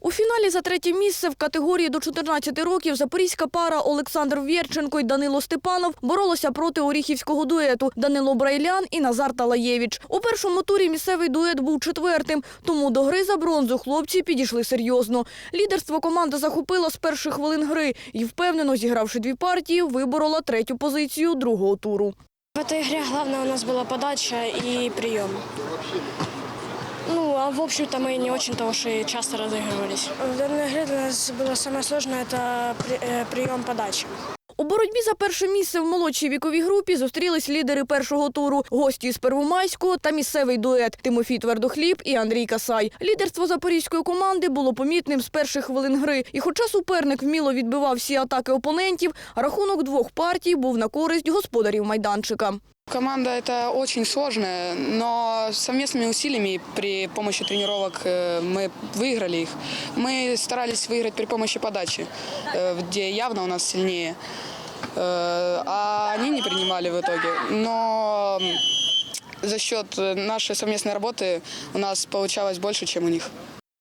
У фіналі за третє місце в категорії до 14 років запорізька пара Олександр Вєрченко і Данило Степанов боролися проти оріхівського дуету Данило Брайлян і Назар Талаєвіч. У першому турі місцевий дует був четвертим, тому до гри за бронзу хлопці підійшли серйозно. Лідерство команда захопила з перших хвилин гри і, впевнено зігравши дві партії, виборола третю позицію другого туру. В этой игре главное у нас была подача и прием. Ну, а в общем-то мы не очень-то уж и часто разыгрывались. В данной игре для нас было самое сложное – это прием подачи. У боротьбі за перше місце в молодшій віковій групі зустрілись лідери першого туру – гості з Первомайського та місцевий дует Тимофій Твердохліб і Андрій Касай. Лідерство запорізької команди було помітним з перших хвилин гри. І хоча суперник вміло відбивав всі атаки опонентів, рахунок двох партій був на користь господарів майданчика. Команда это очень сложная, но совместными усилиями при помощи тренировок э, мы выиграли их. Мы старались выиграть при помощи подачи, э, где явно у нас сильнее. Э, А они не принимали в итоге. Но за счет э, нашей совместной работы у нас получалось больше, чем у них.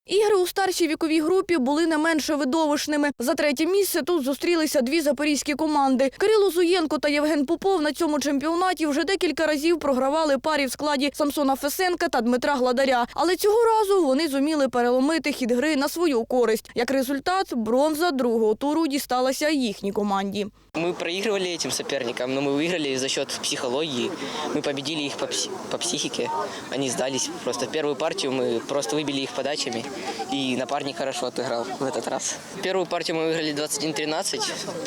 Ігри у старшій віковій групі були не менше видовищними. За третє місце тут зустрілися дві запорізькі команди. Кирило Зуєнко та Євген Попов на цьому чемпіонаті вже декілька разів програвали парі в складі Самсона Фесенка та Дмитра Гладаря. Але цього разу вони зуміли переломити хід гри на свою користь. Як результат, бронза другого туру дісталася їхній команді. Мы проигрывали этим соперникам, но мы выиграли за счет психологии. Мы победили их по, пси- по психике. Они сдались. Просто первую партию мы просто выбили их подачами. И напарник хорошо отыграл в этот раз. Первую партию мы выиграли 21-13,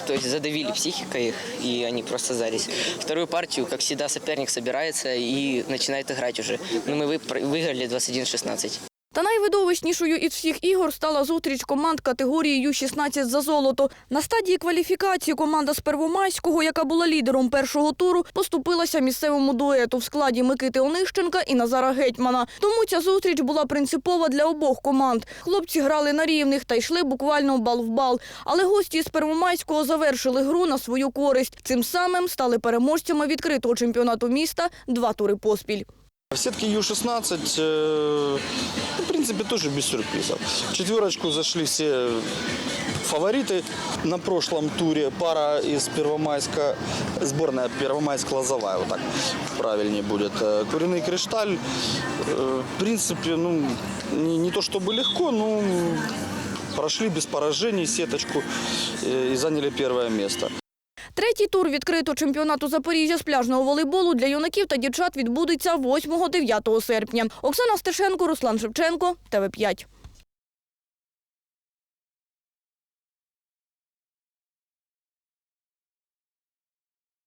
то есть задавили психикой их, и они просто сдались. Вторую партию, как всегда, соперник собирается и начинает играть уже. Но мы вы- выиграли 21-16. Та найвидовищнішою із всіх ігор стала зустріч команд категорії Ю-16 за золото. На стадії кваліфікації команда з Первомайського, яка була лідером першого туру, поступилася місцевому дуету в складі Микити Онищенка і Назара Гетьмана. Тому ця зустріч була принципова для обох команд. Хлопці грали на рівних та йшли буквально бал в бал. Але гості з Первомайського завершили гру на свою користь. Цим самим стали переможцями відкритого чемпіонату міста два тури поспіль. В сетке Ю-16, э, в принципе, тоже без сюрпризов. В четверочку зашли все фавориты на прошлом туре. Пара из Первомайска, сборная Первомайск-Лозовая, вот так правильнее будет. Э, Куриный Кришталь, э, в принципе, ну, не, не то чтобы легко, но прошли без поражений сеточку и заняли первое место. Третій тур відкритого чемпіонату Запоріжжя з пляжного волейболу для юнаків та дівчат відбудеться 8-9 серпня. Оксана Стешенко, Руслан Шевченко, ТВ5.